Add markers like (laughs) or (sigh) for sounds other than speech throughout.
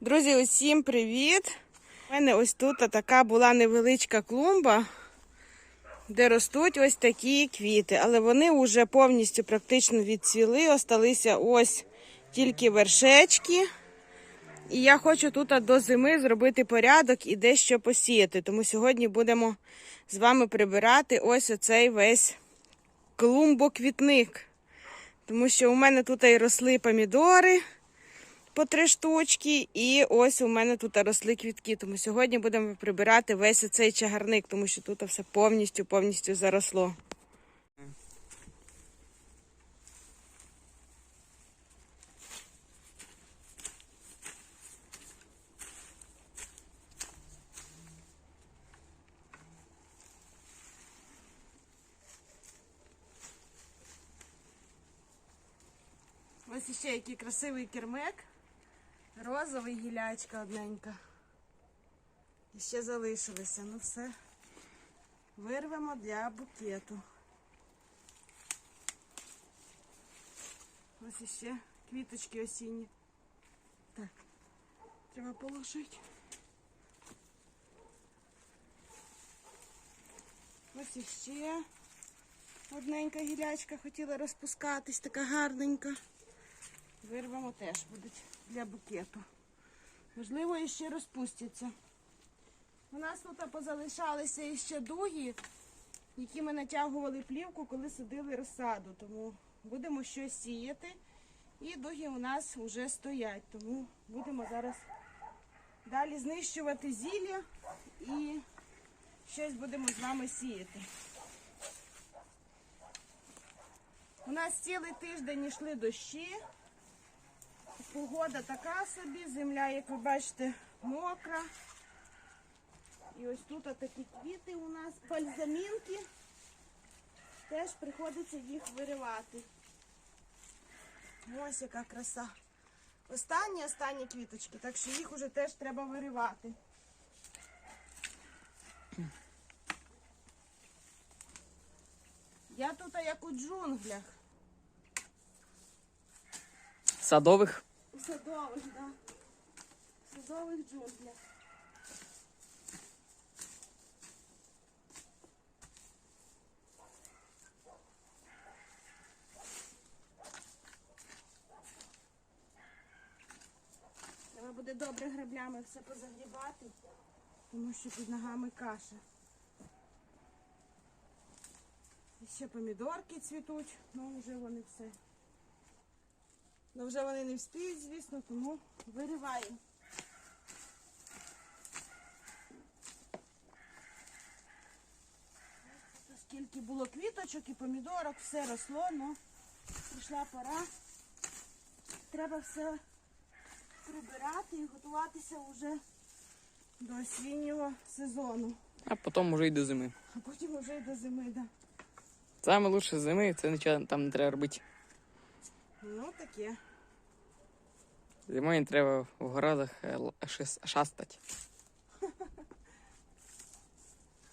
Друзі, усім привіт! У мене ось тут така була невеличка клумба, де ростуть ось такі квіти. Але вони вже повністю практично відцвіли. Осталися ось тільки вершечки. І я хочу тут до зими зробити порядок і дещо посіяти. Тому сьогодні будемо з вами прибирати ось оцей весь клумбоквітник. Тому що у мене тут і росли помідори по три штучки, і ось у мене тут росли квітки. Тому сьогодні будемо прибирати весь цей чагарник, тому що тут все повністю повністю заросло. Ось ще який красивий кермек. Розовий гілячка одненька. І ще залишилися. Ну все. Вирвемо для букету. Ось іще квіточки осінні. Так, треба положити. Ось іще одненька гілячка хотіла розпускатись, така гарненька. Вирвемо теж будуть для букету. Можливо, іще розпустяться. У нас тут позалишалися іще дуги, які ми натягували плівку, коли садили розсаду. Тому будемо щось сіяти. І дуги у нас вже стоять. Тому будемо зараз далі знищувати зілля і щось будемо з вами сіяти. У нас цілий тиждень йшли дощі. Погода така собі, земля, як ви бачите, мокра. І ось тут такі квіти у нас, бальзамінки. Теж приходиться їх виривати. Ось яка краса. Останні, останні квіточки, так що їх уже теж треба виривати. Я тут як у джунглях. Садових. Садових, да. Садових джунглях. Треба буде добре граблями все позагрібати, тому що під ногами каша. І ще помідорки цвітуть, ну вже вони все. Ну вже вони не вспіють, звісно, тому вириваємо. Скільки було квіточок і помідорок, все росло, але прийшла пора. Треба все прибирати і готуватися вже до осіннього сезону. А потім уже й до зими. А потім вже й до зими, да. Саме лучше зими, це нічого там не треба робити. Ну таке. Зимою треба в городах е, шастати.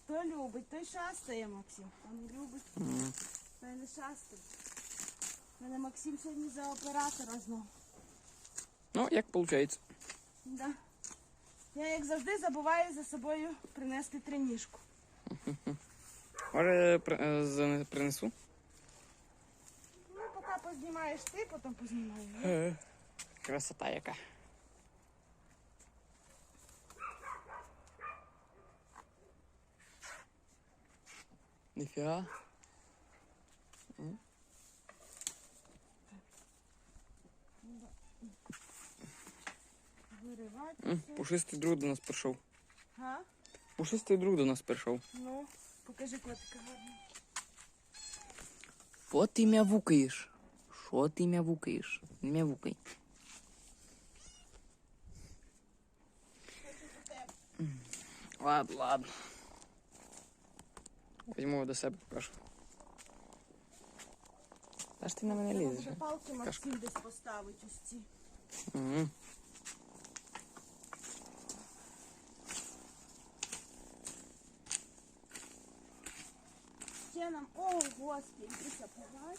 Хто любить, той шастає, Максим. Хто не любить, той не шастає. Мене Максим сьогодні за оператора знову. Ну, як виходить. Да. Я, як завжди, забуваю за собою принести триніжку. Може, е, принесу? Ну, поки познімаєш ти, потім познімаю. я. Красота яка. Ніфіга. Виривати. М, Пушистий друг до нас прийшов. Га? Пушистий друг до нас прийшов. Ну, покажи котика гарно. Що ти м'явукаєш? Що ти м'явукаєш? Не м'явукай. Ладно, ладно. Візьму його до себе покажу. Та ж ти на мене Треба лізеш. буде палки Максим десь поставить ось ці. Угу. Ще нам, о, господи, ти побач.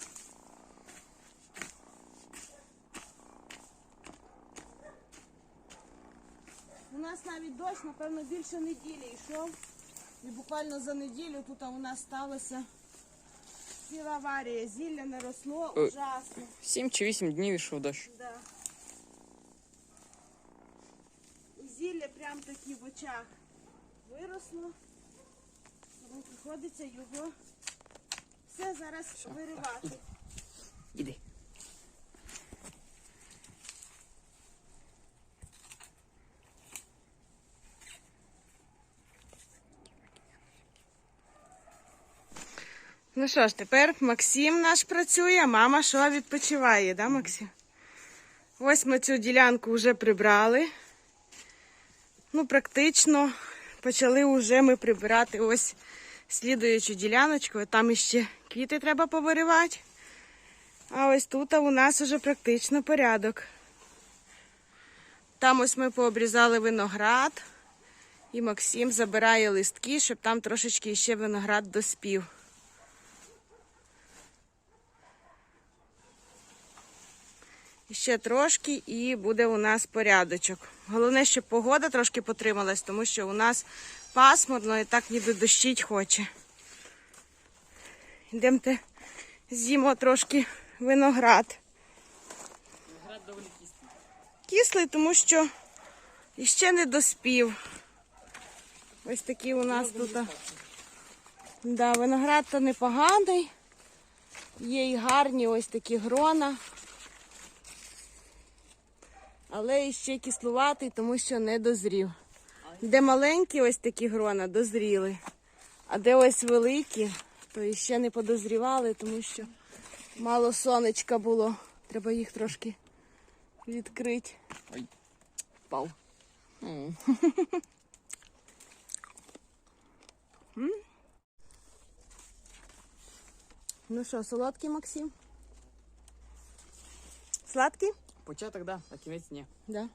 Нас навіть дощ, напевно, більше неділі йшов. І буквально за неділю тут у нас сталася ціла аварія. Зілля не росло, Ой. ужасно. Сім чи вісім днів ішов дощ. Да. І зілля прям таки в очах виросло. Тому приходиться його все зараз виривати. Іди. Ну що ж, тепер Максим наш працює, а мама що відпочиває, да, Максим? Ось ми цю ділянку вже прибрали. Ну, практично почали вже ми прибирати ось слідуючу діляночку. Там іще квіти треба повиривати. А ось тут у нас вже практично порядок. Там ось ми пообрізали виноград. І Максим забирає листки, щоб там трошечки ще виноград доспів. Ще трошки і буде у нас порядочок. Головне, щоб погода трошки потрималась, тому що у нас пасмурно і так ніби дощить хоче. Йдемте з'їмо трошки виноград. Град доволі кислий. Кислий, тому що іще не доспів. Ось такі у нас тут. Да, виноград то непоганий. Є і гарні ось такі грона. Але іще кислуватий, тому що не дозрів. Де маленькі ось такі грона дозріли. А де ось великі, то іще не подозрівали, тому що мало сонечка було. Треба їх трошки відкрити. Пав. М. (laughs) Ну що, солодкий Максим? Сладкий? Початок, да, а кінець ні. Да.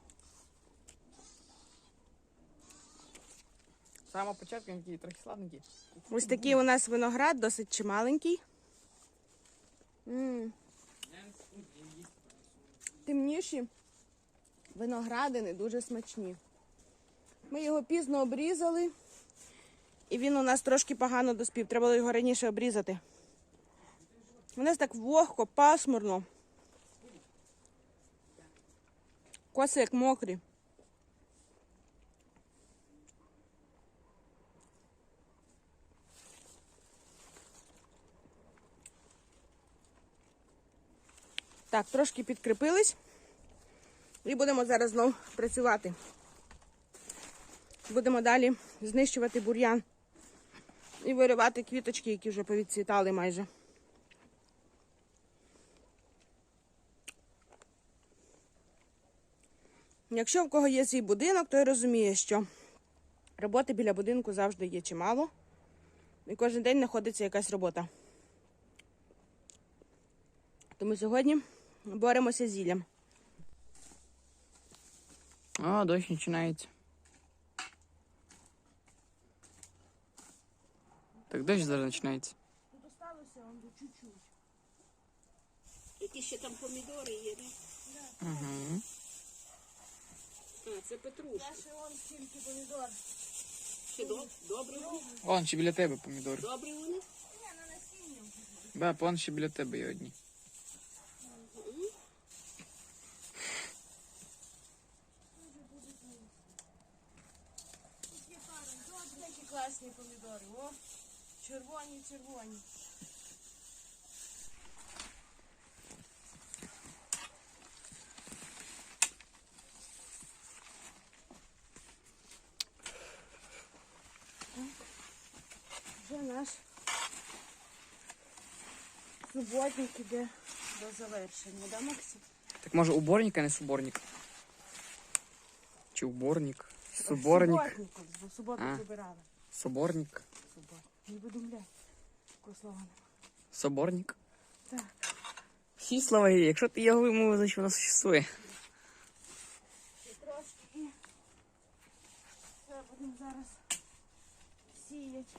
Саме він такий трохи сладенький. Ось такий у нас виноград, досить чималенький. м Темніші виногради не дуже смачні. Ми його пізно обрізали, і він у нас трошки погано доспів. Треба було його раніше обрізати. У нас так вогко, пасмурно. Коси як мокрі. Так, трошки підкріпились. І будемо зараз знов працювати. Будемо далі знищувати бур'ян і виривати квіточки, які вже повідцвітали майже. Якщо в кого є свій будинок, той розуміє, що роботи біля будинку завжди є чимало. І кожен день знаходиться якась робота. Тому сьогодні боремося з зіллям. А, дощ починається. Так дощ зараз починається. Тут осталося до чуть-чуть. Які ще там помідори є, да? Угу. А, це петрушки. Я ще он стільки помідор. Ще доб- добре вони? Вон ще біля тебе помідори. Добре вони? Ні, на насіння. Да, вон ще біля тебе є одні. Які класні помідори. О, червоні, червоні. Вже наш суботник іде до завершення, да, Максим? Так може уборник, а не суборник? Чи уборник? Суборник. Суботнику, бо в суботу А. забирали. Соборник. Суботник. Не видумляй. Такого слова нема. Соборник. Так. Всі слова є. Якщо ти його вимовив, значить воно существує. Ще трошки і все будемо зараз сіяти.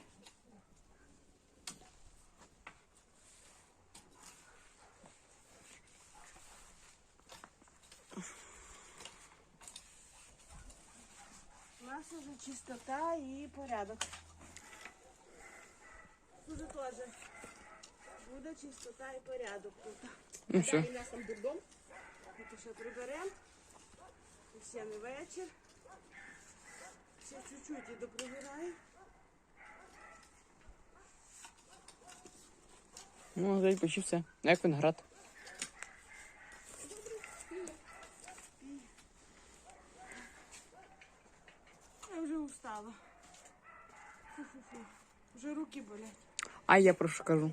Уже чистота і порядок. Тут теж буде чистота і порядок тут. Ну все. У нас там дурдом. Ми ще приберемо. І ще не вечір. Ще чуть-чуть і доприбираю. Ну, геть почти все. Як виноград. Фу-фу-фу. (laughs) Вже руки болять. А я про що кажу?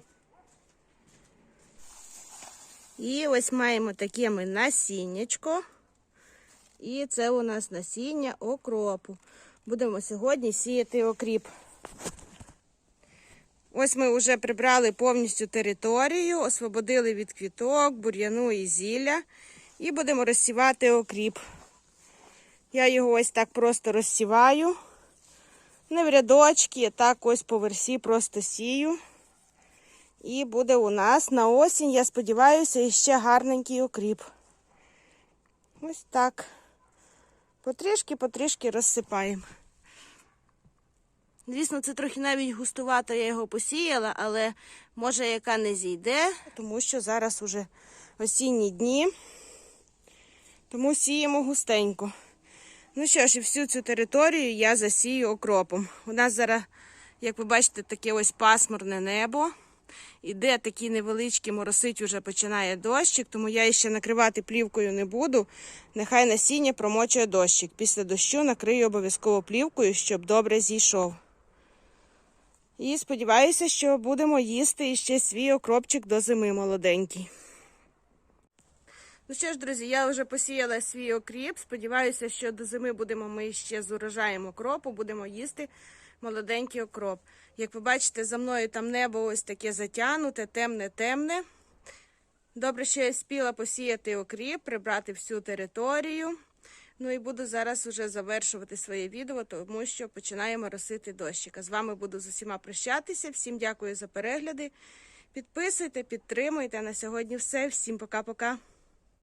І ось маємо таке ми насіннячко. І це у нас насіння окропу. Будемо сьогодні сіяти окріп. Ось ми вже прибрали повністю територію, освободили від квіток, бур'яну і зілля. І будемо розсівати окріп. Я його ось так просто розсіваю. Не в рядочки, так ось по версі просто сію. І буде у нас на осінь, я сподіваюся, іще гарненький окріп. Ось так. Потрішки-потрішки розсипаємо. Звісно, це трохи навіть густувато я його посіяла, але може яка не зійде, тому що зараз уже осінні дні. Тому сіємо густенько. Ну що ж, і всю цю територію я засію окропом. У нас зараз, як ви бачите, таке ось пасмурне небо. Іде такий невеличкий моросить, уже починає дощик, тому я ще накривати плівкою не буду. Нехай насіння промочує дощик. Після дощу накрию обов'язково плівкою, щоб добре зійшов. І сподіваюся, що будемо їсти іще свій окропчик до зими молоденький. Ну що ж, друзі, я вже посіяла свій окріп. Сподіваюся, що до зими будемо ми ще з окропу, будемо їсти молоденький окроп. Як ви бачите, за мною там небо ось таке затягнуте, темне-темне. Добре, що я спіла посіяти окріп, прибрати всю територію. Ну і буду зараз уже завершувати своє відео, тому що починаємо росити дощика. З вами буду з усіма прощатися. Всім дякую за перегляди. Підписуйте, підтримуйте. На сьогодні все. Всім пока-пока.